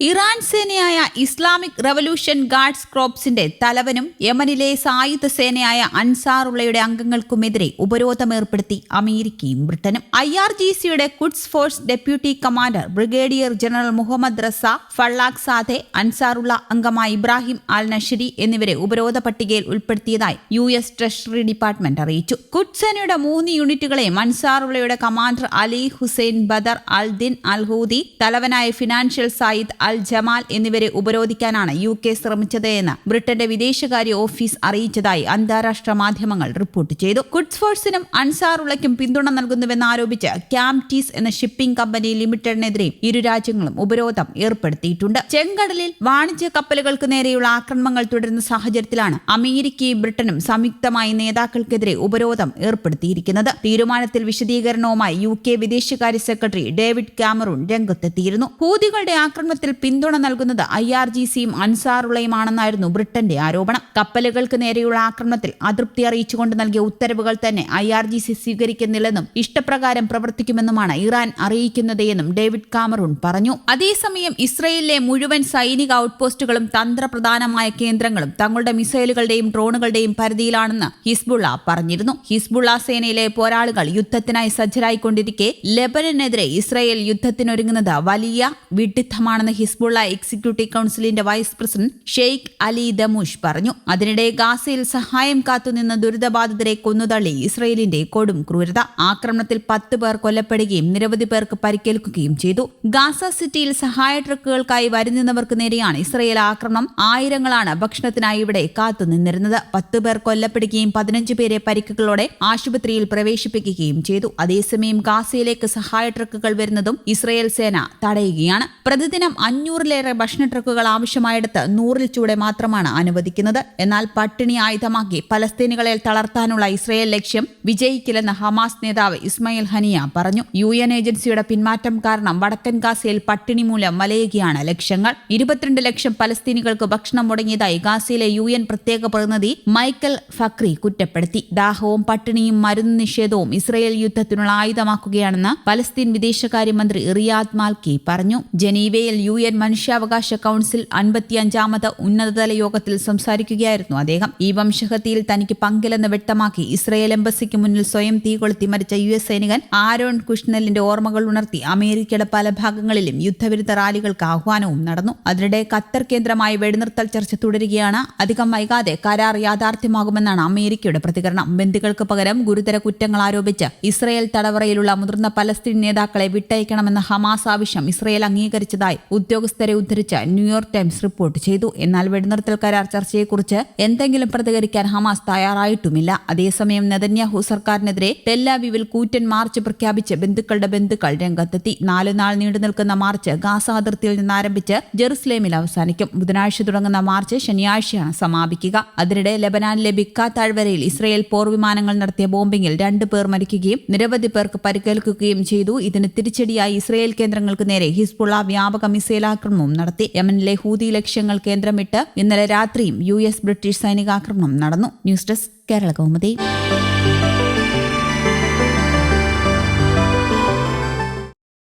Iran സേനയായ Islamic revolution guards ക്രോപ്സിന്റെ തലവനും യമനിലെ സായുധ സേനയായ അൻസാറുള്ളയുടെ അംഗങ്ങൾക്കുമെതിരെ ഉപരോധം ഏർപ്പെടുത്തി അമേരിക്കയും ബ്രിട്ടനും. ഐ ആർ ജി സിയുടെ Quds force deputy commander brigadier general Mohammad Reza Fallahzadeh Ansarullah അംഗമായ ഇബ്രാഹിം അൽ നഷരി എന്നിവരെ ഉപരോധ പട്ടികയിൽ ഉൾപ്പെടുത്തിയതായി യു എസ് ട്രഷറി ഡിപ്പാർട്ട്മെന്റ് അറിയിച്ചു. കുഡ്സ് സേനയുടെ മൂന്ന് യൂണിറ്റുകളെയും അൻസാറുള്ളയുടെ commander Ali Hussein Badr Aldin Din Al Houthi തലവനായ ഫിനാൻഷ്യൽ സായിദ് അൽ ജമാൽ എന്നിവരെ ഉപരോധിക്കാനാണ് യു കെ ശ്രമിച്ചത് എന്ന് ബ്രിട്ടന്റെ വിദേശകാര്യ ഓഫീസ് അറിയിച്ചതായി അന്താരാഷ്ട്ര മാധ്യമങ്ങൾ റിപ്പോർട്ട് ചെയ്തു. കുഡ്സ് ഫോഴ്സിനും അൻസാറുള്ളയ്ക്കും പിന്തുണ നൽകുന്നുവെന്ന് ആരോപിച്ച് ക്യാംറ്റീസ് എന്ന ഷിപ്പിംഗ് കമ്പനി ലിമിറ്റഡിനെതിരെ ഇരു രാജ്യങ്ങളും ഉപരോധം ഏർപ്പെടുത്തിയിട്ടുണ്ട്. ചെങ്കടലിൽ വാണിജ്യ കപ്പലുകൾക്ക് നേരെയുള്ള ആക്രമണങ്ങൾ തുടരുന്ന സാഹചര്യത്തിലാണ് അമേരിക്കയും ബ്രിട്ടനും സംയുക്തമായി നേതാക്കൾക്കെതിരെ ഉപരോധം ഏർപ്പെടുത്തിയിരിക്കുന്നത്. തീരുമാനത്തിൽ വിശദീകരണവുമായി യു കെ വിദേശകാര്യ സെക്രട്ടറി ഡേവിഡ് കാമറൂൺ രംഗത്തെത്തിയിരുന്നു. ഹൂതികളുടെ ആക്രമണത്തിൽ പിന്തുണ നൽകുന്നത് ഐ ആർ ജി സിയും അൻസാറുള്ളയുമാണെന്നായിരുന്നു ബ്രിട്ടന്റെ ആരോപണം. കപ്പലുകൾക്ക് നേരെയുള്ള ആക്രമണത്തിൽ അതൃപ്തി അറിയിച്ചുകൊണ്ട് നൽകിയ ഉത്തരവുകൾ തന്നെ ഐ ആർ ജി സി സ്വീകരിക്കുന്നില്ലെന്നും ഇഷ്ടപ്രകാരം പ്രവർത്തിക്കുമെന്നുമാണ് ഇറാൻ അറിയിക്കുന്നതെന്നും ഡേവിഡ് കാമറൂൺ പറഞ്ഞു. അതേസമയം ഇസ്രയേലിലെ മുഴുവൻ സൈനിക ഔട്ട്പോസ്റ്റുകളും തന്ത്രപ്രധാനമായ കേന്ദ്രങ്ങളും തങ്ങളുടെ മിസൈലുകളുടെയും ഡ്രോണുകളുടെയും പരിധിയിലാണെന്ന് ഹിസ്ബുള്ള പറഞ്ഞിരുന്നു. ഹിസ്ബുള്ള സേനയിലെ പോരാളികൾ യുദ്ധത്തിനായി സജ്ജരായിക്കൊണ്ടിരിക്കെ ലെബനനെതിരെ ഇസ്രയേൽ യുദ്ധത്തിനൊരുങ്ങുന്നത് വലിയ വിഡിത്തമാണെന്ന് ഹിസ്ബുള്ള എക്സിക്യൂട്ടീവ് കൗൺസിലിന്റെ vice president Sheikh Ali Damush പറഞ്ഞു അതിനിടെ ഗാസയിൽ സഹായം കാത്തുനിന്ന ദുരിതബാധിതരെ കൊന്നുതള്ളി ഇസ്രയേലിന്റെ കൊടും ക്രൂരത. ആക്രമണത്തിൽ പത്ത് പേർ കൊല്ലപ്പെടുകയും നിരവധി പേർക്ക് പരിക്കേൽക്കുകയും ചെയ്തു. ഗാസ സിറ്റിയിൽ സഹായ ട്രക്കുകൾക്കായി വരുന്നവർക്ക് നേരെയാണ് ഇസ്രയേൽ ആക്രമണം. ആയിരങ്ങളാണ് ഭക്ഷണത്തിനായി ഇവിടെ കാത്തുനിന്നിരുന്നത്. പത്ത് പേർ കൊല്ലപ്പെടുകയും പതിനഞ്ച് പേരെ പരിക്കുകളോടെ ആശുപത്രിയിൽ പ്രവേശിപ്പിക്കുകയും ചെയ്തു. അതേസമയം ഗാസയിലേക്ക് സഹായ ട്രക്കുകൾ വരുന്നതും ഇസ്രയേൽ സേന തടയുകയാണ്. പ്രതിദിനം അഞ്ഞൂറിലേറെ ഭക്ഷണ ട്രക്കുകൾ ആവശ്യമായെടുത്ത് നൂറിൽ ചൂടെ മാത്രമാണ് അനുവദിക്കുന്നത്. എന്നാൽ പട്ടിണി ആയുധമാക്കി പലസ്തീനുകളെ തളർത്താനുള്ള ഇസ്രയേൽ ലക്ഷ്യം വിജയിക്കില്ലെന്ന് ഹമാസ് നേതാവ് ഇസ്മയിൽ ഹനിയ പറഞ്ഞു. യു എൻ ഏജൻസിയുടെ പിന്മാറ്റം കാരണം വടക്കൻ ഗാസയിൽ പട്ടിണി മൂലം വലയുകയാണ് ലക്ഷ്യങ്ങൾ. ഇരുപത്തിരണ്ട് ലക്ഷം പലസ്തീനികൾക്ക് ഭക്ഷണം മുടങ്ങിയതായി ഗാസയിലെ യു എൻ പ്രത്യേക പ്രതിനിധി മൈക്കൽ ഫക്രി കുറ്റപ്പെടുത്തി. ദാഹവും പട്ടിണിയും മരുന്ന് നിഷേധവും ഇസ്രയേൽ യുദ്ധത്തിനുള്ള ആയുധമാക്കുകയാണെന്ന് പലസ്തീൻ വിദേശകാര്യമന്ത്രി റിയാദ് മാൽക്കി പറഞ്ഞു. ജനീവയിൽ യു എൻ മനുഷ്യാവകാശ കൌൺസിൽ അൻപത്തിയഞ്ചാമത് ഉന്നതതല യോഗത്തിൽ സംസാരിക്കുകയായിരുന്നു അദ്ദേഹം. ഈ വംശഹത്യയിൽ തനിക്ക് പങ്കില്ലെന്ന് വ്യക്തമാക്കി ഇസ്രയേൽ എംബസിക്ക് മുന്നിൽ സ്വയം തീ കൊളുത്തി മരിച്ച യു എസ് സൈനികൻ ആരോൺ കുഷ്ണലിന്റെ ഓർമ്മകൾ ഉണർത്തി അമേരിക്കയുടെ പല ഭാഗങ്ങളിലും യുദ്ധവിരുദ്ധ റാലികൾക്ക് ആഹ്വാനവും നടന്നു. അതിനിടെ ഖത്തർ കേന്ദ്രമായി വെടിനിർത്തൽ ചർച്ച തുടരുകയാണ്. അധികം വൈകാതെ കരാർ യാഥാർത്ഥ്യമാകുമെന്നാണ് അമേരിക്കയുടെ പ്രതികരണം. ബന്ദികൾക്ക് പകരം ഗുരുതര കുറ്റങ്ങൾ ആരോപിച്ച് ഇസ്രയേൽ തടവറയിലുള്ള മുതിർന്ന പലസ്തീൻ നേതാക്കളെ വിട്ടയക്കണമെന്ന ഹമാസ് ആവശ്യം ഇസ്രയേൽ അംഗീകരിച്ചതായി ഉദ്യോഗസ്ഥരെ ഉദ്ധരിച്ച് ന്യൂയോർക്ക് ടൈംസ് റിപ്പോർട്ട് ചെയ്തു. എന്നാൽ വെടിനിർത്തൽ കരാർ ചർച്ചയെക്കുറിച്ച് എന്തെങ്കിലും പ്രതികരിക്കാൻ ഹമാസ് തയ്യാറായിട്ടുമില്ല. അതേസമയം നെതന്യാഹു സർക്കാരിനെതിരെ ടെല്ലാവിവിൽ കൂറ്റൻ മാർച്ച് പ്രഖ്യാപിച്ച് ബന്ധുക്കളുടെ ബന്ധുക്കൾ രംഗത്തെത്തി. നാല് നാൾ നീണ്ടു നിൽക്കുന്ന മാർച്ച് ഗാസ അതിർത്തിയിൽ നിന്ന് ആരംഭിച്ച് ജെറുസലേമിൽ അവസാനിക്കും. ബുധനാഴ്ച തുടങ്ങുന്ന മാർച്ച് ശനിയാഴ്ചയാണ് സമാപിക്കുക. അതിനിടെ ലബനാനിലെ ബിക്ക താഴ്വരയിൽ ഇസ്രയേൽ പോർ വിമാനങ്ങൾ നടത്തിയ ബോംബിംഗിൽ രണ്ടു പേർ മരിക്കുകയും നിരവധി പേർക്ക് പരിക്കേൽക്കുകയും ചെയ്തു. ഇതിന് തിരിച്ചടിയായി ഇസ്രയേൽ കേന്ദ്രങ്ങൾക്ക് നേരെ ഹിസ്ബുള്ള വ്യാപക മിസൈൽ ആക്രമണവും നടത്തി. യമനിലെ ഹൂതി ലക്ഷ്യങ്ങൾ കേന്ദ്രമിട്ട് ഇന്നലെ രാത്രിയും യു എസ് ബ്രിട്ടീഷ് സൈനികാക്രമണം നടന്നു. News desk Kerala Kaumudi.